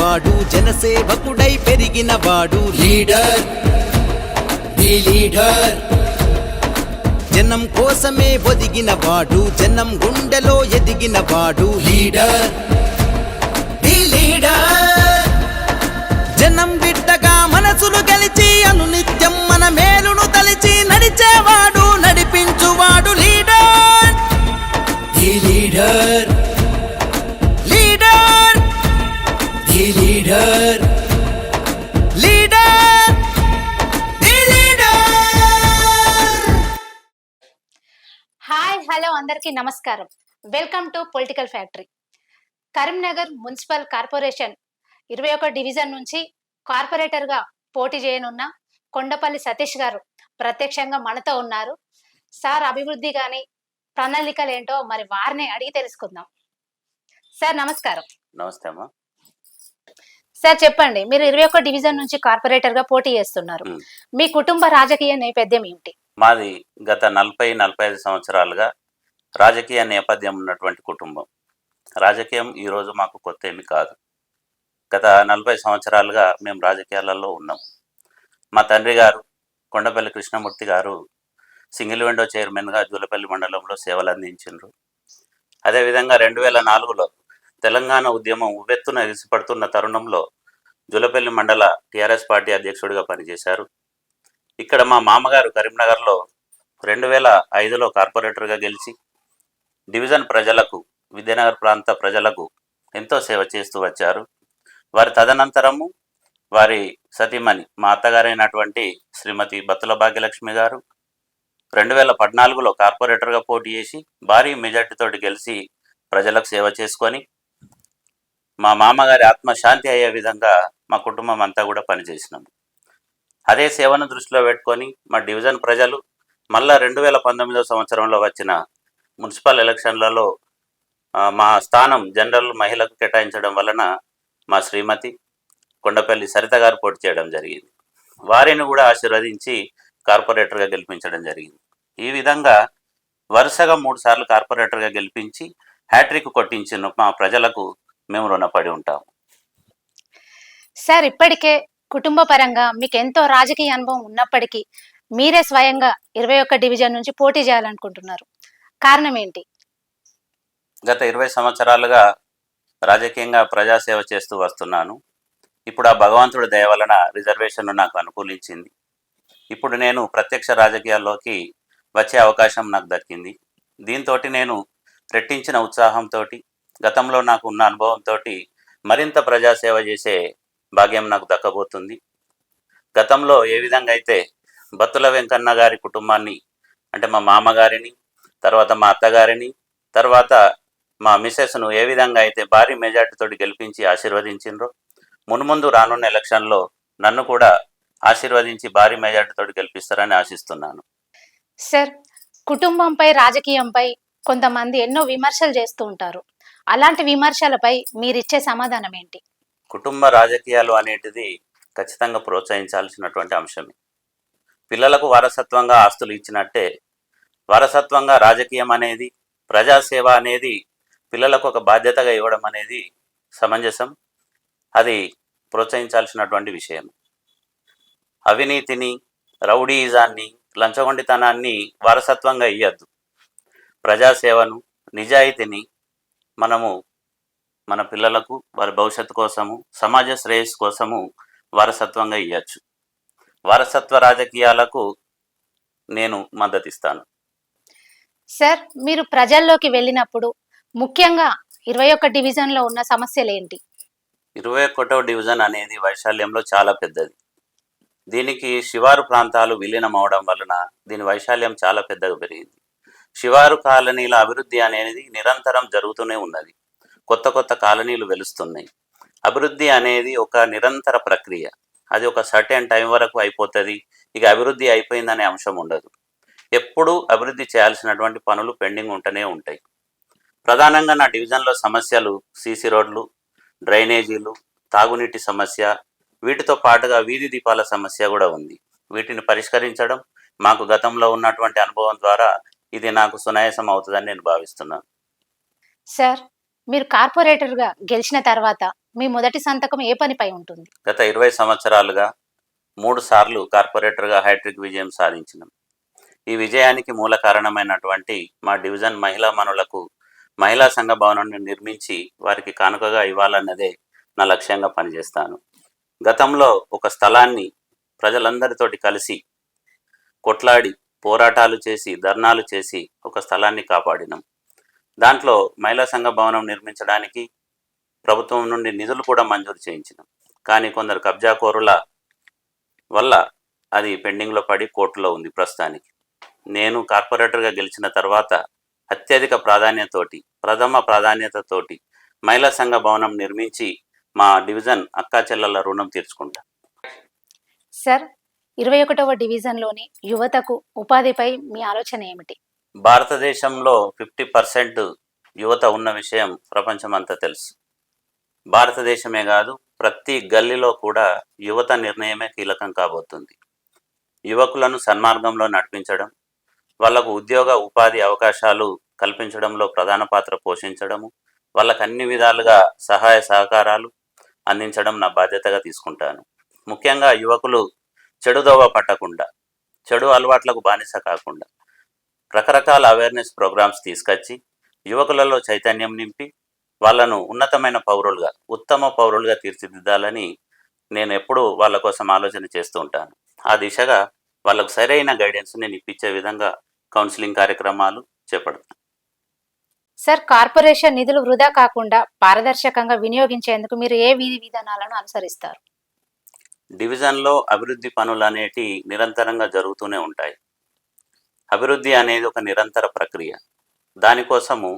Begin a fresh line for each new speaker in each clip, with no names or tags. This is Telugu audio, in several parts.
వాడు జనసేవకుడై పెరిగిన వాడు.
లీడర్. The leader.
జనం కోసమే ఒదిగిన వాడు జనం గుండెలో ఎదిగిన వాడు.
లీడర్. The leader.
అందరికీ నమస్కారం. Welcome to political factory Karimnagar municipal corporation ఇరవై ఒక డివిజన్ నుంచి కార్పొరేటర్గా పోటీ చేయనున్న కొండపల్లి సతీష్ గారు ప్రత్యక్షంగా మనతో ఉన్నారు. సార్ అభివృద్ధి కానీ ప్రణాళికలు ఏంటో మరి వారిని అడిగి తెలుసుకుందాం. సార్ నమస్కారం.
నమస్తే
సార్ చెప్పండి. మీరు ఇరవై ఒక్క డివిజన్ నుంచి కార్పొరేటర్గా పోటీ చేస్తున్నారు.
మ్.
మీ కుటుంబ రాజకీయ నేపథ్యం ఏమిటి?
మాది గత నలభై నలభై ఐదు సంవత్సరాలుగా రాజకీయ నేపథ్యం ఉన్నటువంటి కుటుంబం. రాజకీయం ఈరోజు మాకు కొత్త ఏమి కాదు. గత నలభై సంవత్సరాలుగా మేము రాజకీయాలలో ఉన్నాం. మా తండ్రి గారు కొండపల్లి కృష్ణమూర్తి గారు సింగిల్ విండో చైర్మన్గా జూలపల్లి మండలంలో సేవలు అందించారు అదేవిధంగా రెండు వేల నాలుగులో తెలంగాణ ఉద్యమం ఉవ్వెత్తున ఎగిసిపడుతున్న తరుణంలో జూలపల్లి మండల టీఆర్ఎస్ పార్టీ అధ్యక్షుడిగా పనిచేశారు. ఇక్కడ మా మామగారు కరీంనగర్లో రెండు వేల ఐదులో కార్పొరేటర్గా గెలిచి డివిజన్ ప్రజలకు విద్యానగర్ ప్రాంత ప్రజలకు ఎంతో సేవ చేస్తూ వచ్చారు. వారి తదనంతరము వారి సతీమణి మా అత్తగారైనటువంటి శ్రీమతి బత్తుల భాగ్యలక్ష్మి గారు రెండు వేల పద్నాలుగులో కార్పొరేటర్గా పోటీ చేసి భారీ మెజార్టీతోటి గెలిచి ప్రజలకు సేవ చేసుకొని మా మామగారి ఆత్మశాంతి అయ్యే విధంగా మా కుటుంబం అంతా కూడా పనిచేసినాము అదే సేవను దృష్టిలో పెట్టుకొని మా డివిజన్ ప్రజలు మళ్ళా రెండు వేల పంతొమ్మిదవ సంవత్సరంలో వచ్చిన మున్సిపల్ ఎలక్షన్లలో మా స్థానం జనరల్ మహిళకు కేటాయించడం వలన మా శ్రీమతి కొండపల్లి సరిత గారు పోటీ చేయడం జరిగింది. వారిని కూడా ఆశీర్వదించి కార్పొరేటర్గా గెలిపించడం జరిగింది. ఈ విధంగా వరుసగా మూడు సార్లు కార్పొరేటర్గా గెలిపించి హ్యాట్రిక్ కొట్టించిన మా ప్రజలకు మేము రుణపడి ఉంటాము.
సార్ ఇప్పటికే కుటుంబ పరంగా మీకు ఎంతో రాజకీయ అనుభవం ఉన్నప్పటికీ మీరే స్వయంగా ఇరవై ఒక్క డివిజన్ నుంచి పోటీ చేయాలనుకుంటున్నారు. కారణం ఏంటి
గత ఇరవై సంవత్సరాలుగా రాజకీయంగా ప్రజాసేవ చేస్తూ వస్తున్నాను. ఇప్పుడు ఆ భగవంతుడి దయ వలన రిజర్వేషన్ నాకు అనుకూలించింది. ఇప్పుడు నేను ప్రత్యక్ష రాజకీయాల్లోకి వచ్చే అవకాశం నాకు దక్కింది. దీంతో నేను రెట్టించిన ఉత్సాహంతో గతంలో నాకు ఉన్న అనుభవంతో మరింత ప్రజాసేవ చేసే భాగ్యం నాకు దక్కబోతుంది. గతంలో ఏ విధంగా అయితే బత్తుల వెంకన్న గారి కుటుంబాన్ని అంటే మా మామగారిని తర్వాత మా అత్తగారిని తర్వాత మా మిసెస్ను ఏ విధంగా అయితే భారీ మెజార్టీతో గెలిపించి ఆశీర్వదించిండ్రో మున్ముందు రానున్న ఎలక్షన్లో నన్ను కూడా ఆశీర్వదించి భారీ మెజార్టీతో గెలిపిస్తారని ఆశిస్తున్నాను.
సార్ కుటుంబంపై రాజకీయంపై కొంతమంది ఎన్నో విమర్శలు చేస్తూ ఉంటారు. అలాంటి విమర్శలపై మీరిచ్చే సమాధానం ఏంటి?
కుటుంబ రాజకీయాలు అనేటిది ఖచ్చితంగా ప్రోత్సహించాల్సినటువంటి అంశమే. పిల్లలకు వారసత్వంగా ఆస్తులు ఇచ్చినట్టే వారసత్వంగా రాజకీయం అనేది ప్రజాసేవ అనేది పిల్లలకు ఒక బాధ్యతగా ఇవ్వడం అనేది సమంజసం. అది ప్రోత్సహించాల్సినటువంటి విషయం. అవినీతిని రౌడీయిజాన్ని లంచగొండితనాన్ని వారసత్వంగా ఇయ్యద్దు. ప్రజాసేవను నిజాయితీని మనము మన పిల్లలకు వారి భవిష్యత్తు కోసము సమాజ శ్రేయస్సు కోసము వారసత్వంగా ఇవ్వచ్చు వారసత్వ రాజకీయాలకు నేను మద్దతిస్తాను.
సార్ మీరు ప్రజల్లోకి వెళ్ళినప్పుడు ముఖ్యంగా ఇరవై ఒక్క డివిజన్లో ఉన్న సమస్యలు ఏంటి?
ఇరవై ఒకటో డివిజన్ అనేది వైశాల్యంలో చాలా పెద్దది. దీనికి శివారు ప్రాంతాలు విలీనం అవడం వలన దీని వైశాల్యం చాలా పెద్దగా పెరిగింది. శివారు కాలనీల అభివృద్ధి అనేది నిరంతరం జరుగుతూనే ఉన్నది. కొత్త కొత్త కాలనీలు వెలుస్తున్నాయి. అభివృద్ధి అనేది ఒక నిరంతర ప్రక్రియ. అది ఒక సర్టెన్ టైం వరకు అయిపోతుంది. ఇక అభివృద్ధి అయిపోయిందనే అంశం ఉండదు. ఎప్పుడూ అభివృద్ధి చేయాల్సినటువంటి పనులు పెండింగ్ ఉంటూనే ఉంటాయి. ప్రధానంగా నా డివిజన్లో సమస్యలు సీసీ రోడ్లు డ్రైనేజీలు తాగునీటి సమస్య వీటితో పాటుగా వీధి దీపాల సమస్య కూడా ఉంది. వీటిని పరిష్కరించడం మాకు గతంలో ఉన్నటువంటి అనుభవం ద్వారా ఇది నాకు సునాయాసం అవుతుందని నేను భావిస్తున్నాను
సార్ మీరు కార్పొరేటర్గా గెలిచిన తర్వాత మీ మొదటి సంతకం ఏ పనిపై ఉంటుంది?
గత ఇరవై సంవత్సరాలుగా మూడు సార్లు కార్పొరేటర్గా హ్యాట్రిక్ విజయం సాధించినాం. ఈ విజయానికి మూల కారణమైనటువంటి మా డివిజన్ మహిళా మనులకు మహిళా సంఘ భవనాన్ని నిర్మించి వారికి కానుకగా ఇవ్వాలన్నదే నా లక్ష్యంగా పనిచేస్తాను. గతంలో ఒక స్థలాన్ని ప్రజలందరితోటి కలిసి కొట్లాడి పోరాటాలు చేసి ధర్నాలు చేసి ఒక స్థలాన్ని కాపాడినాం. దాంట్లో మహిళా సంఘ భవనం నిర్మించడానికి ప్రభుత్వం నుండి నిధులు కూడా మంజూరు చేయించినాం. కానీ కొందరు కబ్జాకోరుల వల్ల అది పెండింగ్లో పడి కోర్టులో ఉంది ప్రస్తుతానికి. నేను కార్పొరేటర్గా గెలిచిన తర్వాత అత్యధిక ప్రాధాన్యతతోటి ప్రథమ ప్రాధాన్యతతోటి మహిళా సంఘ భవనం నిర్మించి మా డివిజన్ అక్కా చెల్లెల రుణం తీర్చుకుంటా.
సార్ ఇరవై ఒకటవ డివిజన్లోని యువతకు ఉపాధిపై మీ ఆలోచన ఏమిటి?
భారతదేశంలో ఫిఫ్టీ పర్సెంట్ యువత ఉన్న విషయం ప్రపంచమంతా తెలుసు. భారతదేశమే కాదు ప్రతి గల్లీలో కూడా యువత నిర్ణయమే కీలకం కాబోతుంది. యువకులను సన్మార్గంలో నడిపించడం వాళ్ళకు ఉద్యోగ ఉపాధి అవకాశాలు కల్పించడంలో ప్రధాన పాత్ర పోషించడము వాళ్ళకు అన్ని విధాలుగా సహాయ సహకారాలు అందించడం నా బాధ్యతగా తీసుకుంటాను. ముఖ్యంగా యువకులు చెడుదోవ పట్టకుండా చెడు అలవాట్లకు బానిస కాకుండా రకరకాల అవేర్నెస్ ప్రోగ్రామ్స్ తీసుకొచ్చి యువకులలో చైతన్యం నింపి వాళ్ళను ఉన్నతమైన పౌరులుగా ఉత్తమ పౌరులుగా తీర్చిదిద్దాలని నేను ఎప్పుడూ వాళ్ళ కోసం ఆలోచన చేస్తూ ఉంటాను. ఆ దిశగా వాళ్ళకు సరైన గైడెన్స్ నేను ఇప్పించే విధంగా కౌన్సిలింగ్ కార్యక్రమాలు చేపడతాను
సార్ కార్పొరేషన్ నిధులు వృధా కాకుండా పారదర్శకంగా వినియోగించేందుకు మీరు ఏ విధి విధానాలను అనుసరిస్తారు?
డివిజన్లో అభివృద్ధి పనులు అనేటి నిరంతరంగా జరుగుతూనే ఉంటాయి. అభివృద్ధి అనేది ఒక నిరంతర ప్రక్రియ. దానికోసము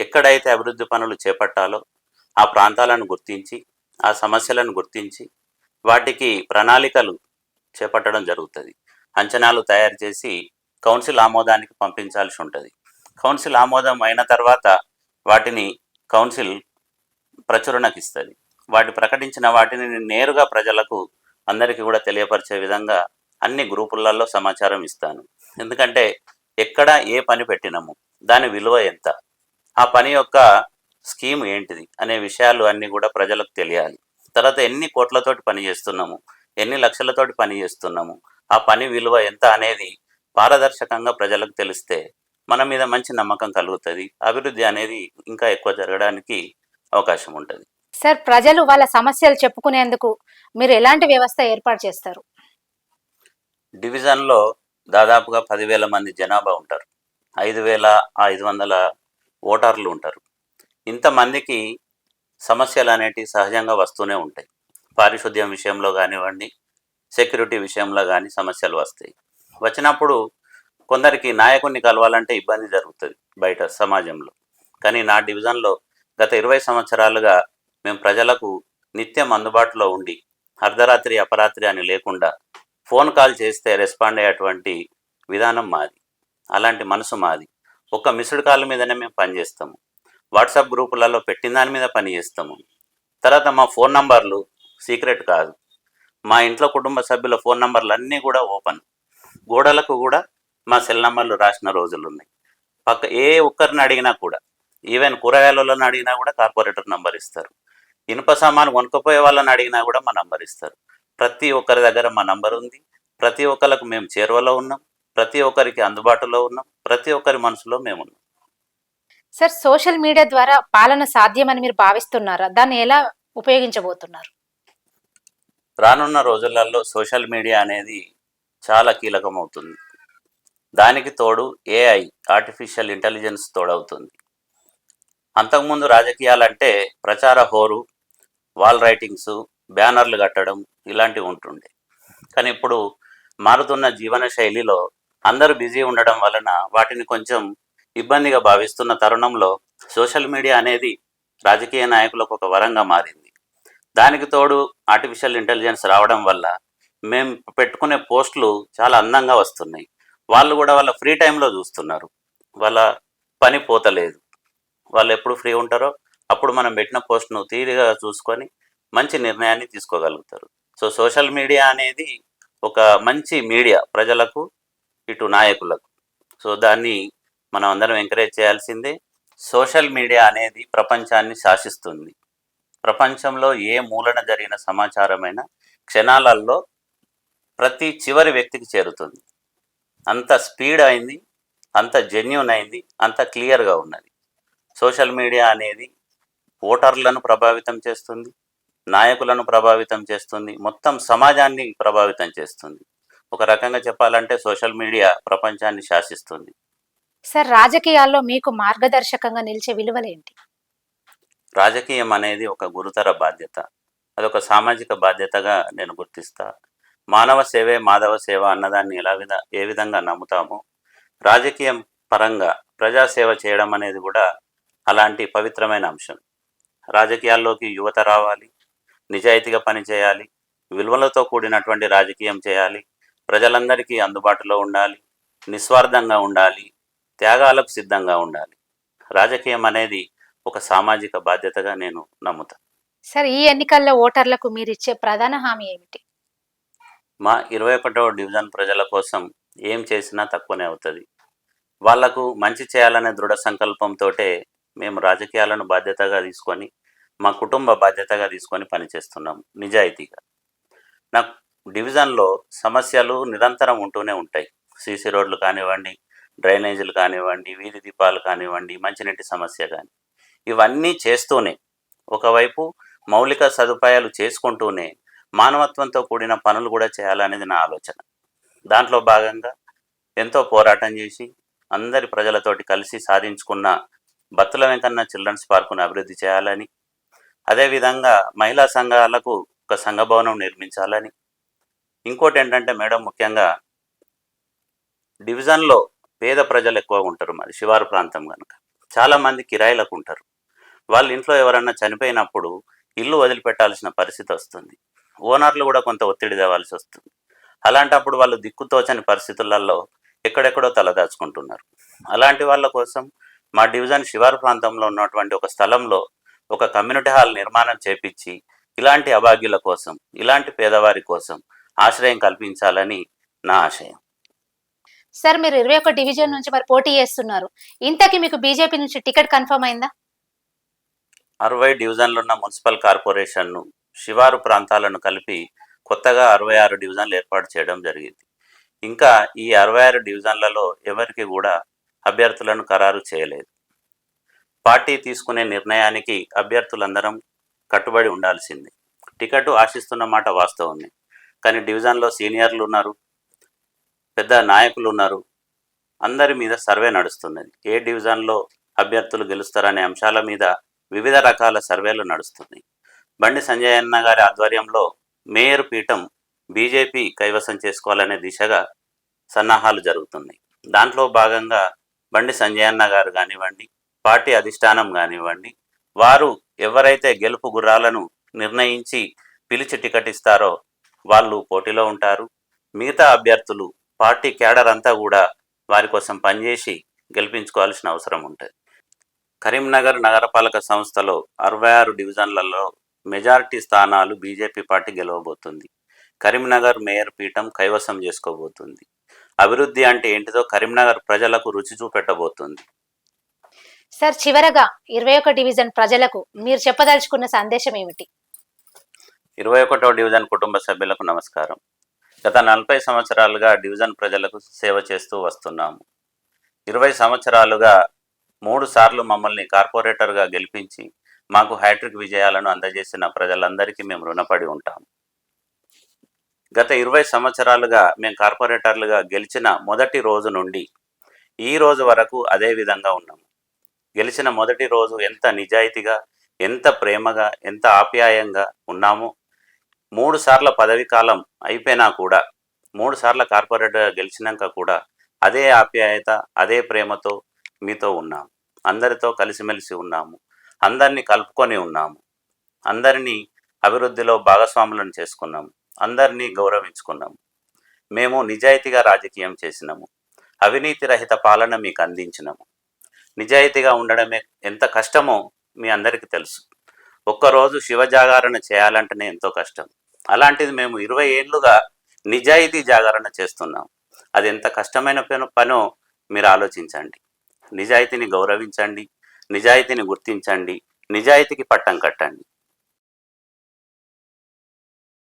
ఎక్కడైతే అభివృద్ధి పనులు చేపట్టాలో ఆ ప్రాంతాలను గుర్తించి ఆ సమస్యలను గుర్తించి వాటికి ప్రణాళికలు చేపట్టడం జరుగుతుంది. అంచనాలు తయారు చేసి కౌన్సిల్ ఆమోదానికి పంపించాల్సి ఉంటుంది. కౌన్సిల్ ఆమోదం అయిన తర్వాత వాటిని కౌన్సిల్ ప్రచురణకి ఇస్తుంది వాటి ప్రకటించిన వాటిని నేరుగా ప్రజలకు అందరికీ కూడా తెలియపరిచే విధంగా అన్ని గ్రూపులలో సమాచారం ఇస్తాను. ఎందుకంటే ఎక్కడ ఏ పని పెట్టినాము దాని విలువ ఎంత ఆ పని యొక్క స్కీమ్ ఏంటిది అనే విషయాలు అన్నీ కూడా ప్రజలకు తెలియాలి. తర్వాత ఎన్ని కోట్లతోటి పని చేస్తున్నాము ఎన్ని లక్షలతోటి పని చేస్తున్నాము ఆ పని విలువ ఎంత అనేది పారదర్శకంగా ప్రజలకు తెలిస్తే మన మీద మంచి నమ్మకం కలుగుతుంది. అభివృద్ధి అనేది ఇంకా ఎక్కువ జరగడానికి అవకాశం ఉంటుంది.
సార్ ప్రజలు వాళ్ళ సమస్యలు చెప్పుకునేందుకు మీరు ఎలాంటి వ్యవస్థ ఏర్పాటు చేస్తారు?
డివిజన్లో దాదాపుగా పదివేల మంది జనాభా ఉంటారు. ఐదు వేల ఐదు వందల ఓటర్లు ఉంటారు. ఇంతమందికి సమస్యలు అనేటివి సహజంగా వస్తూనే ఉంటాయి. పారిశుద్ధ్యం విషయంలో కానివ్వండి సెక్యూరిటీ విషయంలో కానీ సమస్యలు వస్తాయి. వచ్చినప్పుడు కొందరికి నాయకుడిని కలవాలంటే ఇబ్బంది జరుగుతుంది బయట సమాజంలో. కానీ నా డివిజన్లో గత ఇరవై సంవత్సరాలుగా మేము ప్రజలకు నిత్యం అందుబాటులో ఉండి అర్ధరాత్రి అపరాత్రి అని లేకుండా ఫోన్ కాల్ చేస్తే రెస్పాండ్ అయ్యేటువంటి విధానం మాది. అలాంటి మనసు మాది. ఒక్క మిస్డ్ కాల్ మీదనే మేము పనిచేస్తాము వాట్సాప్ గ్రూపులలో పెట్టిన దాని మీద పని చేస్తాము. తర్వాత మా ఫోన్ నంబర్లు సీక్రెట్ కాదు. మా ఇంట్లో కుటుంబ సభ్యుల ఫోన్ నంబర్లు అన్నీ కూడా ఓపెన్. గోడలకు కూడా మా సెల్ నంబర్లు రాసిన రోజులు ఉన్నాయి. పక్క ఏ ఒక్కరిని అడిగినా కూడా ఈవెన్ కూరగాయలలో అడిగినా కూడా కార్పొరేటర్ నంబర్ ఇస్తారు. ఇనుప సామాను కొనుక్కపోయే వాళ్ళని అడిగినా కూడా మా నంబర్ ఇస్తారు. ప్రతి ఒక్కరి దగ్గర మా నంబర్ ఉంది. ప్రతి ఒక్కరికి మేము చేరువలో ఉన్నాం. ప్రతి ఒక్కరికి అందుబాటులో ఉన్నాం. ప్రతి ఒక్కరి మనసులో మేము ఉన్నాం.
సార్ సోషల్ మీడియా ద్వారా పాలన సాధ్యమని మీరు భావిస్తున్నారా? దాన్ని ఎలా ఉపయోగించబోతున్నారు?
రానున్న రోజులలో సోషల్ మీడియా అనేది చాలా కీలకమవుతుంది. దానికి తోడు ఏఐ ఆర్టిఫిషియల్ ఇంటెలిజెన్స్ తోడవుతుంది. అంతకుముందు రాజకీయాలంటే ప్రచార హోరు వాల్ రైటింగ్స్ బ్యానర్లు కట్టడం ఇలాంటివి ఉంటుండే. కానీ ఇప్పుడు మారుతున్న జీవన శైలిలో అందరూ బిజీ ఉండడం వలన వాటిని కొంచెం ఇబ్బందిగా భావిస్తున్న తరుణంలో సోషల్ మీడియా అనేది రాజకీయ నాయకులకు ఒక వరంగా మారింది. దానికి తోడు ఆర్టిఫిషియల్ ఇంటెలిజెన్స్ రావడం వల్ల మేము పెట్టుకునే పోస్టులు చాలా అందంగా వస్తున్నాయి. వాళ్ళు కూడా వాళ్ళ ఫ్రీ టైంలో చూస్తున్నారు. వాళ్ళ పని పోతలేదు. వాళ్ళు ఎప్పుడు ఫ్రీ ఉంటారో అప్పుడు మనం పెట్టిన పోస్ట్ను తీరిగా చూసుకొని మంచి నిర్ణయాన్ని తీసుకోగలుగుతారు. సో సోషల్ మీడియా అనేది ఒక మంచి మీడియా ప్రజలకు ఇటు నాయకులకు. సో దాన్ని మనం అందరం ఎంకరేజ్ చేయాల్సిందే సోషల్ మీడియా అనేది ప్రపంచాన్ని శాసిస్తుంది. ప్రపంచంలో ఏ మూలన జరిగిన సమాచారమైన క్షణాలలో ప్రతి చివరి వ్యక్తికి చేరుతుంది. అంత స్పీడ్ అయింది అంత జెన్యున్ అయింది అంత క్లియర్గా ఉన్నది. సోషల్ మీడియా అనేది ఓటర్లను ప్రభావితం చేస్తుంది నాయకులను ప్రభావితం చేస్తుంది మొత్తం సమాజాన్ని ప్రభావితం చేస్తుంది. ఒక రకంగా చెప్పాలంటే సోషల్ మీడియా ప్రపంచాన్ని శాసిస్తుంది.
సార్ రాజకీయాల్లో మీకు మార్గదర్శకంగా నిలిచే విలువలేంటి
రాజకీయం అనేది ఒక గురుతర బాధ్యత. అదొక సామాజిక బాధ్యతగా నేను గుర్తిస్తా. మానవ సేవే మాధవ సేవ అన్నదాన్ని ఎలా విధ ఏ విధంగా నమ్ముతామో రాజకీయం పరంగా ప్రజాసేవ చేయడం అనేది కూడా అలాంటి పవిత్రమైన అంశం. రాజకీయాల్లోకి యువత రావాలి నిజాయితీగా పనిచేయాలి విలువలతో కూడినటువంటి రాజకీయం చేయాలి ప్రజలందరికీ అందుబాటులో ఉండాలి నిస్వార్థంగా ఉండాలి త్యాగాలకు సిద్ధంగా ఉండాలి. రాజకీయం అనేది ఒక సామాజిక బాధ్యతగా నేను నమ్ముతాను
సార్ ఈ ఎన్నికల్లో ఓటర్లకు మీరు ఇచ్చే ప్రధాన హామీ ఏమిటి?
మా ఇరవై ఒకటవ డివిజన్ ప్రజల కోసం ఏం చేసినా తక్కువనే అవుతుంది. వాళ్ళకు మంచి చేయాలనే దృఢ సంకల్పంతో మేము రాజకీయాలను బాధ్యతగా తీసుకొని మా కుటుంబ బాధ్యతగా తీసుకొని పనిచేస్తున్నాం నిజాయితీగా. నాకు డివిజన్లో సమస్యలు నిరంతరం ఉంటూనే ఉంటాయి. సీసీ రోడ్లు కానివ్వండి డ్రైనేజీలు కానివ్వండి వీధి దీపాలు కానివ్వండి మంచినీటి సమస్య కానీ ఇవన్నీ చేస్తూనే ఒకవైపు మౌలిక సదుపాయాలు చేసుకుంటూనే మానవత్వంతో కూడిన పనులు కూడా చేయాలనేది నా ఆలోచన. దాంట్లో భాగంగా ఎంతో పోరాటం చేసి అందరి ప్రజలతోటి కలిసి సాధించుకున్న బత్తుల వెంకన్న చిల్డ్రన్స్ పార్కును అభివృద్ధి చేయాలని అదేవిధంగా మహిళా సంఘాలకు ఒక సంఘభవనం నిర్మించాలని. ఇంకోటి ఏంటంటే మేడం ముఖ్యంగా డివిజన్లో పేద ప్రజలు ఎక్కువ ఉంటారు మరి శివారు ప్రాంతం కనుక చాలామంది కిరాయిలకు ఉంటారు. వాళ్ళ ఇంట్లో ఎవరన్నా చనిపోయినప్పుడు ఇల్లు వదిలిపెట్టాల్సిన పరిస్థితి వస్తుంది. ఓనర్లు కూడా కొంత ఒత్తిడి తేవాల్సి వస్తుంది. అలాంటప్పుడు వాళ్ళు దిక్కుతోచని పరిస్థితులలో ఎక్కడెక్కడో తలదాచుకుంటున్నారు అలాంటి వాళ్ళ కోసం మా డివిజన్ శివారు ప్రాంతంలో ఉన్నటువంటి ఒక స్థలంలో ఒక కమ్యూనిటీ హాల్ నిర్మాణం చేపించి ఇలాంటి అభాగ్యుల కోసం ఇలాంటి పేదవారి కోసం ఆశ్రయం కల్పించాలని నా ఆశయం.
సార్ మీరు ఇరవై ఒక్క డివిజన్ నుంచి మరి పోటీ చేస్తున్నారు. ఇంతకీ మీకు బీజేపీ నుంచి టికెట్ కన్ఫర్మ్ అయిందా?
అరవై డివిజన్లు ఉన్న మున్సిపల్ కార్పొరేషన్ను శివారు ప్రాంతాలను కలిపి కొత్తగా అరవై ఆరు డివిజన్లు ఏర్పాటు చేయడం జరిగింది. ఇంకా ఈ అరవై ఆరు డివిజన్లలో ఎవరికి కూడా అభ్యర్థులను ఖరారు చేయలేదు. పార్టీ తీసుకునే నిర్ణయానికి అభ్యర్థులందరం కట్టుబడి ఉండాల్సింది. టికెట్ ఆశిస్తున్న మాట వాస్తవమే. కానీ డివిజన్లో సీనియర్లు ఉన్నారు పెద్ద నాయకులు ఉన్నారు. అందరి మీద సర్వే నడుస్తున్నది. ఏ డివిజన్లో అభ్యర్థులు గెలుస్తారనే అంశాల మీద వివిధ రకాల సర్వేలు నడుస్తున్నాయి. బండి సంజయ్ అన్న గారి ఆధ్వర్యంలో మేయర్ పీఠం బీజేపీ కైవసం చేసుకోవాలనే దిశగా సన్నాహాలు జరుగుతున్నాయి. దాంట్లో భాగంగా బండి సంజయ్ అన్న గారు కానివ్వండి పార్టీ అధిష్టానం కానివ్వండి వారు ఎవరైతే గెలుపు గుర్రాలను నిర్ణయించి పిలిచి టికెట్ ఇస్తారో వాళ్ళు పోటీలో ఉంటారు. మిగతా అభ్యర్థులు పార్టీ క్యాడర్ అంతా కూడా వారి కోసం పనిచేసి గెలిపించుకోవాల్సిన అవసరం ఉంటుంది. కరీంనగర్ నగరపాలక సంస్థలో అరవై ఆరు డివిజన్లలో మెజారిటీ స్థానాలు బీజేపీ పార్టీ గెలవబోతుంది. కరీంనగర్ మేయర్ పీఠం కైవసం చేసుకోబోతుంది. అభివృద్ధి అంటే ఏంటిదో కరీంనగర్ ప్రజలకు రుచి చూపెట్టబోతుంది.
సార్ చివరగా ఇరవై ఒక్క డివిజన్ ప్రజలకు మీరు చెప్పదలుచుకున్న సందేశం ఏమిటి?
ఇరవై ఒకటో డివిజన్ కుటుంబ సభ్యులకు నమస్కారం. గత నలభై సంవత్సరాలుగా డివిజన్ ప్రజలకు సేవ చేస్తూ వస్తున్నాము. ఇరవై సంవత్సరాలుగా మూడు సార్లు మమ్మల్ని కార్పొరేటర్గా గెలిపించి మాకు హ్యాట్రిక్ విజయాలను అందజేసిన ప్రజలందరికీ మేము రుణపడి ఉంటాం. గత ఇరవై సంవత్సరాలుగా మేము కార్పొరేటర్లుగా గెలిచిన మొదటి రోజు నుండి ఈ రోజు వరకు అదే విధంగా ఉన్నాము గెలిచిన మొదటి రోజు ఎంత నిజాయితీగా ఎంత ప్రేమగా ఎంత ఆప్యాయంగా ఉన్నామో మూడు సార్ల పదవి కాలం అయిపోయినా కూడా మూడు సార్ల కార్పొరేటర్గా గెలిచినాక కూడా అదే ఆప్యాయత అదే ప్రేమతో మీతో ఉన్నాము అందరితో కలిసిమెలిసి ఉన్నాము. అందరినీ కలుపుకొని ఉన్నాము. అందరినీ అభివృద్ధిలో భాగస్వాములను చేసుకున్నాము. అందరినీ గౌరవించుకున్నాము. మేము నిజాయితీగా రాజకీయం చేసినాము. అవినీతి రహిత పాలన మీకు అందించినాము. నిజాయితీగా ఉండడమే ఎంత కష్టమో మీ అందరికీ తెలుసు. ఒక్కరోజు శివ జాగరణ చేయాలంటేనే ఎంతో కష్టం. అలాంటిది మేము ఇరవై ఏళ్ళుగా నిజాయితీ జాగరణ చేస్తున్నాం అది ఎంత కష్టమైన పను పనో మీరు ఆలోచించండి. నిజాయితీని గౌరవించండి. నిజాయితీని గుర్తించండి నిజాయితీకి పట్టం కట్టండి.